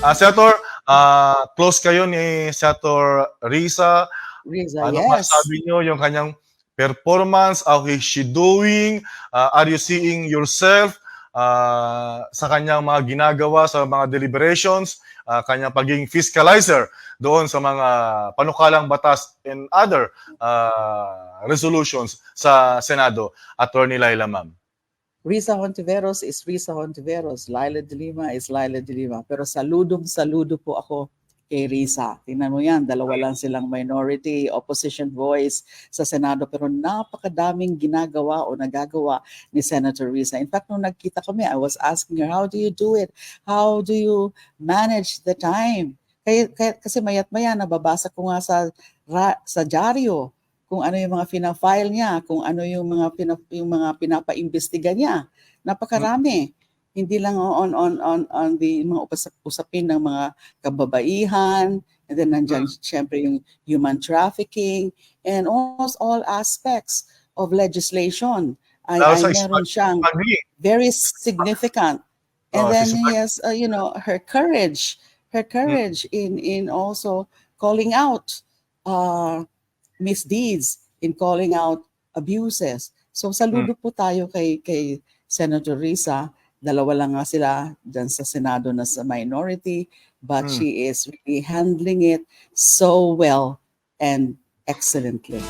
Ah, Senator, ah, close kayo ni Senator Risa. Riza, Ano yes. masabi niyo yung kanyang performance? How is she doing? Ah, are you seeing yourself ah, sa kanyang mga ginagawa sa mga deliberations? Ah, kanyang pagiging fiscalizer doon sa mga panukalang batas and other ah, resolutions sa Senado. Attorney Laila, ma'am. Risa Hontiveros is Risa Hontiveros. Laila de Lima is Laila de Lima. Pero saludong saludo po ako kay Risa. Tingnan mo yan, dalawa lang silang minority opposition voice sa Senado pero napakadaming ginagawa o nagagawa ni Senator Risa. In fact, nung nagkita kami, I was asking her, how do you do it? How do you manage the time? Kaya, kaya, kasi mayat maya, nababasa ko nga sa, ra, sa dyaryo kung ano yung mga fina-file niya, kung ano yung mga pina, yung mga pinapaimbestiga niya. Napakarami. Hindi lang on on on on the mga usapin ng mga kababaihan, and then nandiyan syempre yung human trafficking and almost all aspects of legislation. Ay, ay meron siyang very significant. And Oh, then has, uh, you know, her courage, her courage in in also calling out uh, misdeeds, in calling out abuses. So saludo hmm. po tayo kay, kay Senator Risa. Dalawa lang nga sila dyan sa Senado na sa minority, but hmm. she is really handling it so well and excellently.